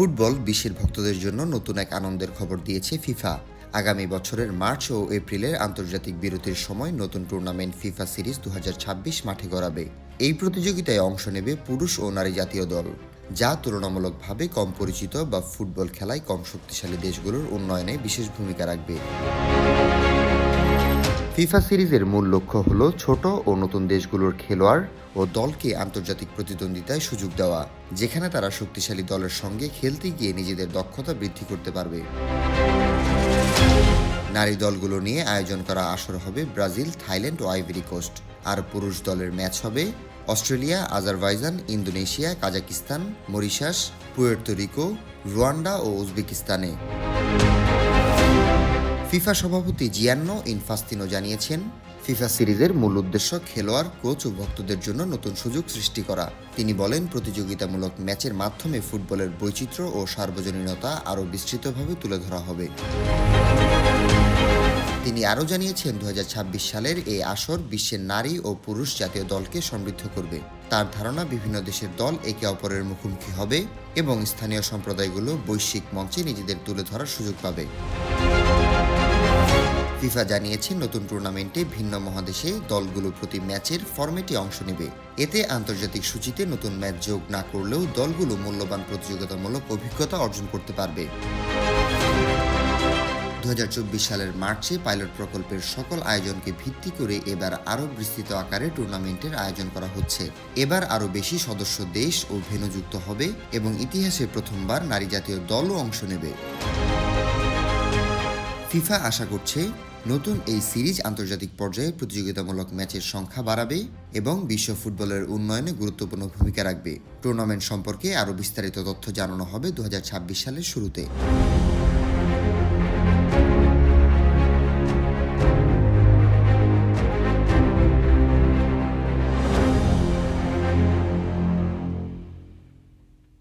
Football বিশ্বের ভক্তদের জন্য নতুন এক আনন্দের খবর দিয়েছে ফিফা। আগামী বছরের মার্চ ও এপ্রিলের আন্তর্জাতিক বিরতির সময় নতুন টুর্নামেন্ট ফিফা সিরিজ দু হাজার ছাব্বিশ মাঠে গড়াবে। এই প্রতিযোগিতায় অংশ নেবে পুরুষ ও নারী জাতীয় দল, যা তুলনামূলকভাবে কম পরিচিত বা ফুটবল খেলায় কম শক্তিশালী দেশগুলোর উন্নয়নে বিশেষ ভূমিকা রাখবে। ফিফা সিরিজের মূল লক্ষ্য হল ছোট ও নতুন দেশগুলোর খেলোয়াড় ও দলকে আন্তর্জাতিক প্রতিদ্বন্দ্বিতায় সুযোগ দেওয়া, যেখানে তারা শক্তিশালী দলের সঙ্গে খেলতে গিয়ে নিজেদের দক্ষতা বৃদ্ধি করতে পারবে। নারী দলগুলো নিয়ে আয়োজন করা আসর হবে ব্রাজিল, থাইল্যান্ড ও আইভরি কোস্ট। আর পুরুষ দলের ম্যাচ হবে Australia, Azerbaijan, Indonesia, Kazakhstan, Mauritius, Puerto Rico, Rwanda ও উজবেকিস্তানে। ফিফা সভাপতি জিয়ান্ন ইনফাস্তিনো জানিয়েছেন, ফিফা সিরিজের মূল উদ্দেশ্য খেলোয়াড়, কোচ ও ভক্তদের জন্য নতুন সুযোগ সৃষ্টি করা। তিনি বলেন, প্রতিযোগিতামূলক ম্যাচের মাধ্যমে ফুটবলের বৈচিত্র্য ও সার্বজনীনতা আরও বিস্তৃতভাবে তুলে ধরা হবে। তিনি আরও জানিয়েছেন দু হাজার ছাব্বিশ সালের এই আসর বিশ্বের নারী ও পুরুষ জাতীয় দলকে সমৃদ্ধ করবে। তার ধারণা, বিভিন্ন দেশের দল একে অপরের মুখোমুখি হবে এবং স্থানীয় সম্প্রদায়গুলো বৈশ্বিক মঞ্চে নিজেদের তুলে ধরার সুযোগ পাবে। ফিফা জানিয়েছে নতুন টুর্নামেন্টে ভিন্ন মহাদেশে দলগুলো প্রতি ম্যাচের ফরম্যাটে অংশ নেবে। এতে আন্তর্জাতিক সূচিতে নতুন ম্যাচ যোগ না করলেও দলগুলো মূল্যবান প্রতিযোগিতামূলক অভিজ্ঞতা অর্জন করতে পারবে। দু হাজার চব্বিশ সালের মার্চে পাইলট প্রকল্পের সকল আয়োজনকে ভিত্তি করে এবার আরও বিস্তৃত আকারে টুর্নামেন্টের আয়োজন করা হচ্ছে। এবার আরও বেশি সদস্য দেশ ও ভেন্যু যুক্ত হবে এবং ইতিহাসে প্রথমবার নারী জাতীয় দলও অংশ নেবে। ফিফা আশা করছে নতুন এই সিরিজ আন্তর্জাতিক পর্যায়ে প্রতিযোগিতামূলক ম্যাচের সংখ্যা বাড়াবে এবং বিশ্ব ফুটবলের উন্নয়নে গুরুত্বপূর্ণ ভূমিকা রাখবে। টুর্নামেন্ট সম্পর্কে আরও বিস্তারিত তথ্য জানানো হবে দু হাজার ছাব্বিশ সালের শুরুতে।